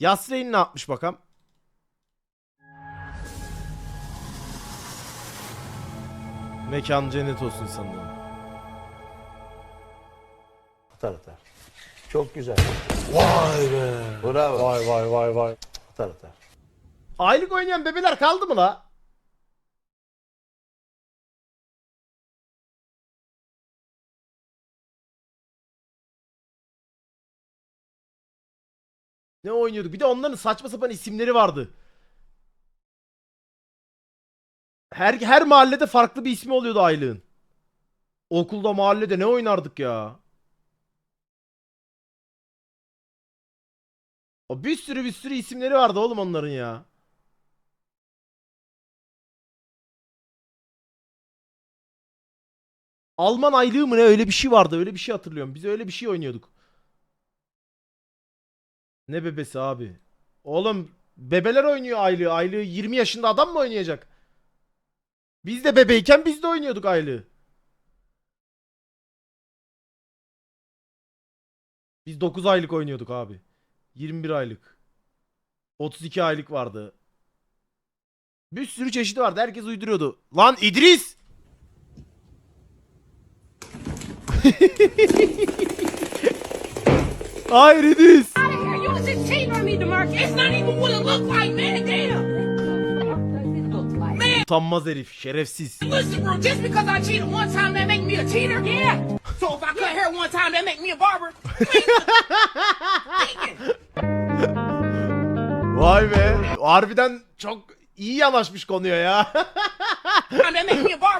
Yasreyn ne yapmış bakalım? Mekan cennet olsun sanırım. Atar atar. Çok güzel. Vay be. Bravo. Vay vay vay vay. Atar atar. Aylık oynayan bebeler kaldı mı la? Ne oynuyorduk? Bir de onların saçma sapan isimleri vardı. Her her mahallede farklı bir ismi oluyordu aylığın. Okulda mahallede ne oynardık ya? O bir sürü bir sürü isimleri vardı oğlum onların ya. Alman aylığı mı ne öyle bir şey vardı öyle bir şey hatırlıyorum. Biz öyle bir şey oynuyorduk. Ne bebesi abi? Oğlum bebeler oynuyor aylığı. Aylığı 20 yaşında adam mı oynayacak? Biz de bebeyken biz de oynuyorduk aylığı. Biz 9 aylık oynuyorduk abi. 21 aylık. 32 aylık vardı. Bir sürü çeşidi vardı. Herkes uyduruyordu. Lan İdris! Hayır İdris. It's not even what it look like, man. Damn. Utanmaz herif. Şerefsiz. Listen, bro, just because I cheated one time, that make me a cheater? Yeah. So if I cut hair one time, that make me a barber? Vay be. Harbiden çok iyi yanaşmış konuya ya. That make me a barber?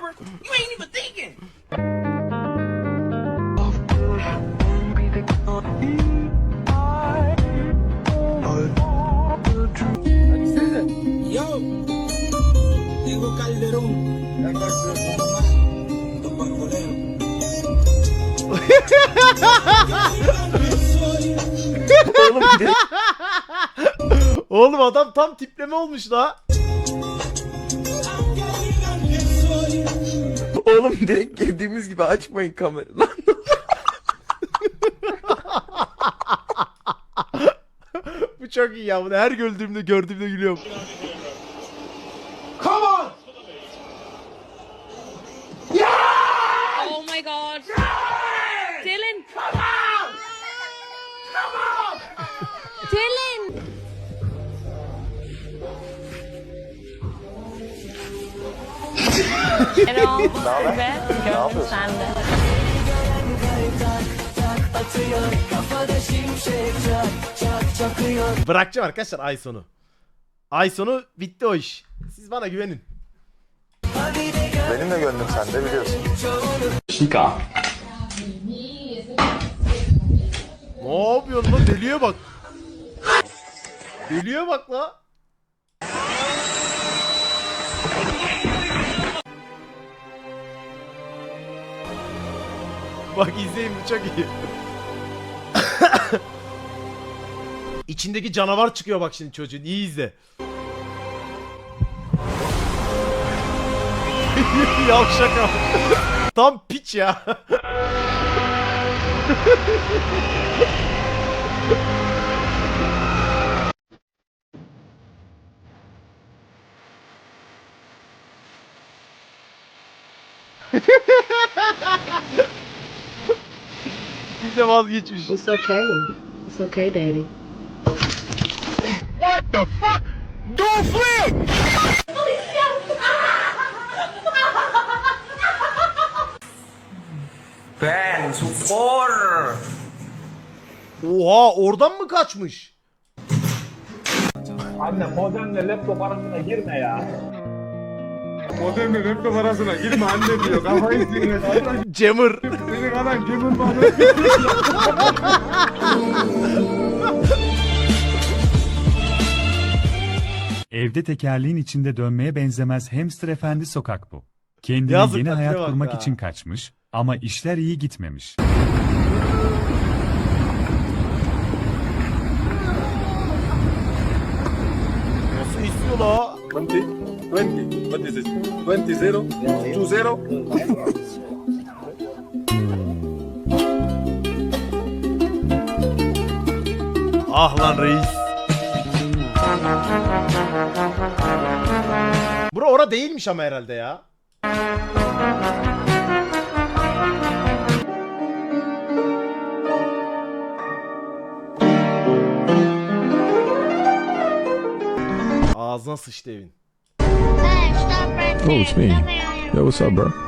Oğlum adam tam tipleme olmuş la. Oğlum direkt girdiğimiz gibi açmayın kamerayı lan. Bu çok iyi ya. Bunu her gördüğümde gördüğümde gülüyorum. Oh my god. Erol, sende. Bırakacağım arkadaşlar ay sonu. Ay sonu bitti o iş. Siz bana güvenin. Benim de gönlüm sende biliyorsun. Ne yapıyorsun lan? Deliye bak. Deliye bak la. Bak izleyin bu çok iyi. İçindeki canavar çıkıyor bak şimdi çocuğun. İyi izle. Yavşak abi. Tam piç ya. de vazgeçmiş. It's okay. It's okay, Daddy. Ben spor. Oha oradan mı kaçmış? Anne modemle laptop arasına girme ya. Modemle laptop arasına girme anne diyor. Kafayı sinirlet. Allah Cemur. Gömül bana. Evde tekerleğin içinde dönmeye benzemez hamster efendi sokak bu. Kendine Yazık, yeni hayat bak kurmak ya. için kaçmış ama işler iyi gitmemiş. Nasıl istiyor la? 20, 20. What is it? 20, 0, 2, 0. Ah lan reis. Bura ora değilmiş ama herhalde ya. Ağzına sıçtı evin. Oh, it's me. Yo, what's up, bro?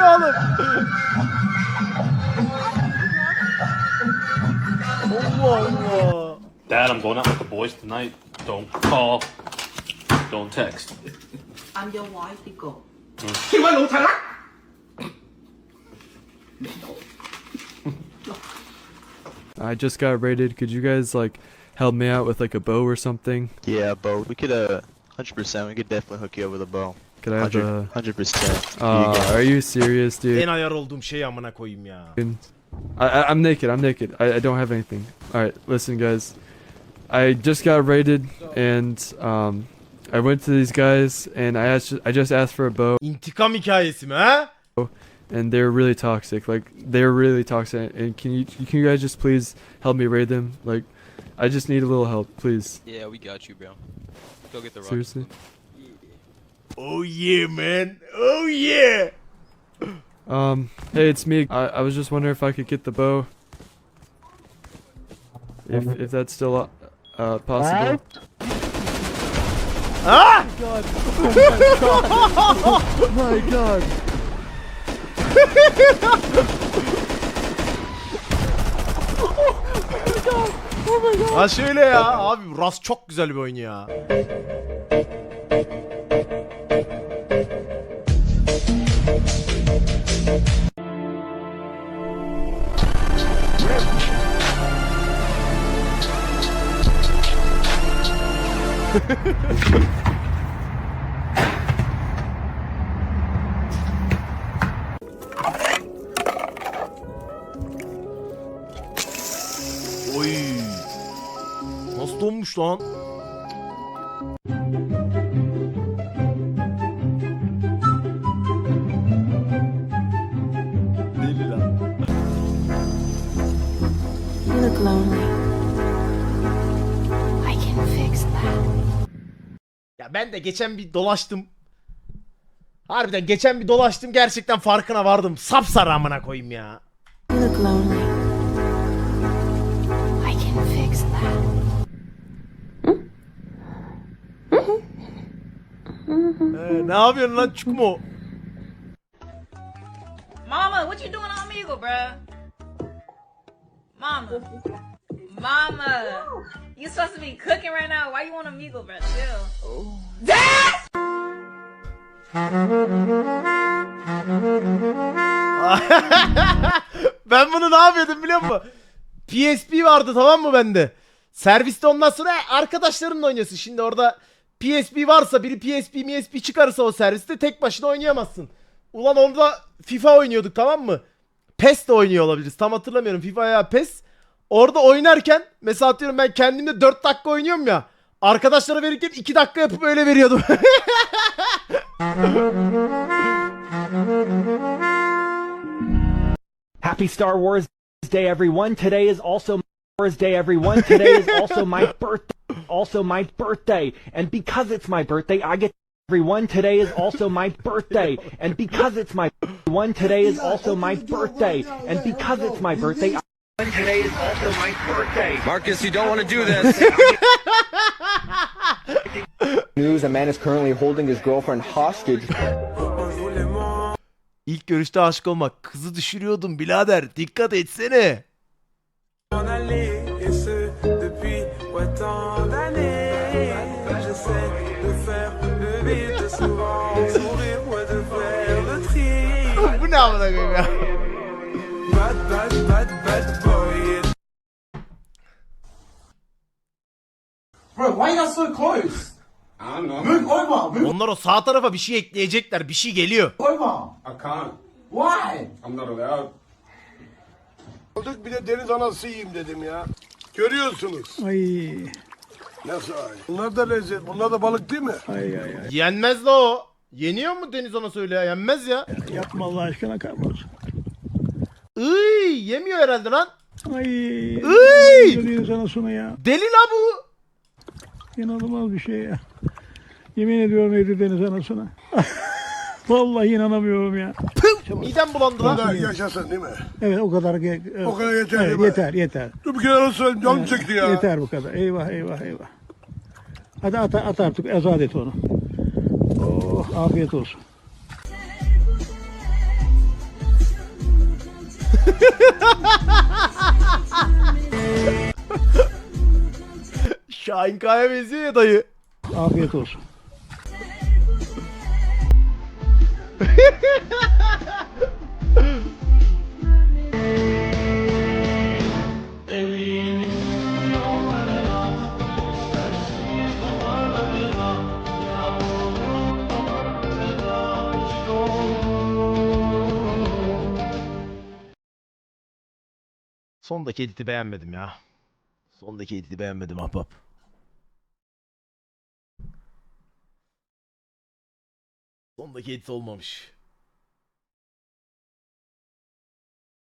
Bu ne oğlum? Allah Allah. Dad, I'm going out with the boys tonight. Don't call. Don't text. I'm your wife, Pico. I just got raided. Could you guys like help me out with like a bow or something? Yeah, bow. We could, uh, 100%. We could definitely hook you up with a bow. Could I have 100, a? 100%. Uh, are you serious, dude? En ayar olduğum şey amına koyayım ya. I, I, I'm naked. I'm naked. I, I don't have anything. All right, listen, guys. I just got raided, and um, I went to these guys, and I asked, I just asked for a bow, İntikam hikayesi mi ha? and they're really toxic. Like they're really toxic. And can you, can you guys just please help me raid them? Like, I just need a little help, please. Yeah, we got you, bro. Go get the Seriously. Oh yeah man. Oh yeah. Um, hey, it's me. I, I was just wondering if I could get the bow. If if that's still uh, uh possible. Ha? Oh my god. Oh my God. Ha şöyle ya. Abi Rast çok güzel bir oyun ya. Oy. Nasıl donmuş lan? Deli lan. You look lonely. Ya ben de geçen bir dolaştım. Harbiden geçen bir dolaştım gerçekten farkına vardım. Sapsarı amına koyayım ya. You look lonely. I can fix that. Ee, ne yapıyorsun lan çukmo? Mama, what you doing on Omegle, bruh? Mama. Mama. You supposed to be cooking right now. Why you on Omegle, bruh? Chill. ben bunu ne yapıyordum biliyor musun? PSP vardı tamam mı bende? Serviste ondan sonra arkadaşlarınla oynuyorsun. Şimdi orada PSP varsa biri PSP MSP çıkarırsa o serviste tek başına oynayamazsın. Ulan orada FIFA oynuyorduk tamam mı? PES de oynuyor olabiliriz. Tam hatırlamıyorum FIFA ya PES. Orada oynarken mesela atıyorum ben kendimde 4 dakika oynuyorum ya. Arkadaşlara verirken 2 dakika yapıp öyle veriyordum. Happy Star Wars Day, everyone. Today is also Wars Day, everyone. Today is also my birthday. Also my birthday. And because it's my birthday, I get everyone. Today is also my birthday. And because it's my one, today is also my birthday. And because it's my birthday, I- today is also my birthday. Marcus, you don't want to do this. News: A man is currently holding his girlfriend hostage. İlk görüşte aşık olmak. Kızı düşürüyordum birader. Dikkat etsene. Bu ne amına koyayım ya? Why not so close? I don't know. Move over, move Onlar o sağ tarafa bir şey ekleyecekler. Bir şey geliyor. over. I can't. Why? I'm not allowed. Olduk bir de deniz anası yiyeyim dedim ya. Görüyorsunuz. Ay, Nasıl ay? Bunlar da lezzet. Bunlar da balık değil mi? ay, ay, ay. Yenmez la o. Yeniyor mu Deniz ona söyle ya? Yenmez ya. Yapma Allah aşkına kalmaz. Iy, yemiyor herhalde lan. Ay. Iy! Görüyor sana ya. Deli la bu. İnanılmaz bir şey ya. Yemin ediyorum Eylül Deniz anasına. Vallahi inanamıyorum ya. Midem bulandı lan. Bunlar yaşasın değil mi? Evet o kadar. ge- O kadar yeter Evet, mi? yeter yeter. Dur bir kere söyleyeyim. Canım çekti ya. Yeter bu kadar. Eyvah eyvah eyvah. Hadi at, at artık azat et onu. Oh afiyet olsun. Şahin Kaya benziyor ya dayı. Afiyet olsun. Sondaki editi beğenmedim ya. Sondaki editi beğenmedim ahbap. Sondaki edit olmamış.